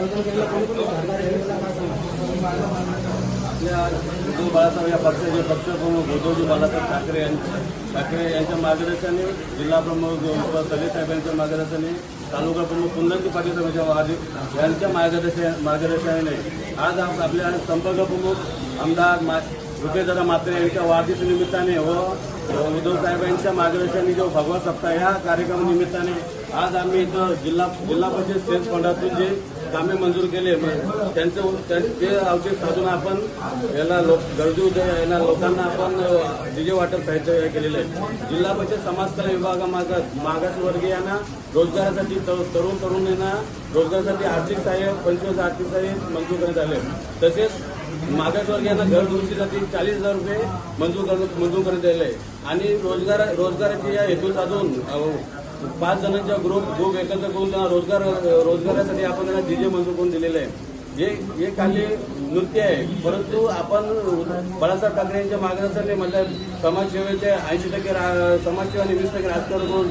उद्धव बाळासाहेब या पक्षाचे पक्षप्रमुख उद्धवजी बाळासाहेब ठाकरे ठाकरे यांच्या मार्गदर्शनाने जिल्हा प्रमुख दलित साहेब यांच्या मार्गदर्शनाने तालुका प्रमुख कुंदनजी पाटील यांच्या मार्गदर्शन मार्गदर्शनाने आज आपल्या संपर्क प्रमुख आमदार मा विजयदादा म्हात्रे यांच्या वाढदिवसनिमित्ताने व उद्धव साहेबांच्या मार्गदर्शनाने जो भगवत सप्ताह ह्या कार्यक्रमानिमित्ताने आज आम्ही इथं जिल्हा जिल्हा परिषद सेल्स फंडातून जे कामे मंजूर केले त्यांचं ते औषध साधून आपण याला लोक गरजू यांना लोकांना आपण डीजे वाटप साहित्य हे केलेलं आहे. जिल्हा परिषद समाज कल्याण विभागामार्फत मागासवर्गीयांना रोजगारासाठी तरुण तरुणींना रोजगारासाठी आर्थिक सहाय्य पंचवीस आर्थिक सहाय्य मंजूर करण्यात आले. तसेच मागासवर्गीयांना घर दुरुस्तीसाठी चाळीस हजार रुपये मंजूर कर मंजूर करण्यात आले. आणि रोजगार रोजगाराची या हेतू साधून पाच जणांच्या ग्रुप ग्रुप एकत्र करून त्यांना रोजगार रोजगारासाठी आपण त्यांना डीजे मंजूर करून दिलेले आहे. हे हे खाली नृत्य आहे. परंतु आपण बाळासाहेब ठाकरे यांच्या मागण्यासाठी म्हटलं समाजसेवेचे ऐंशी टक्के समाजसेवा आणि वीस टक्के राजकारण करून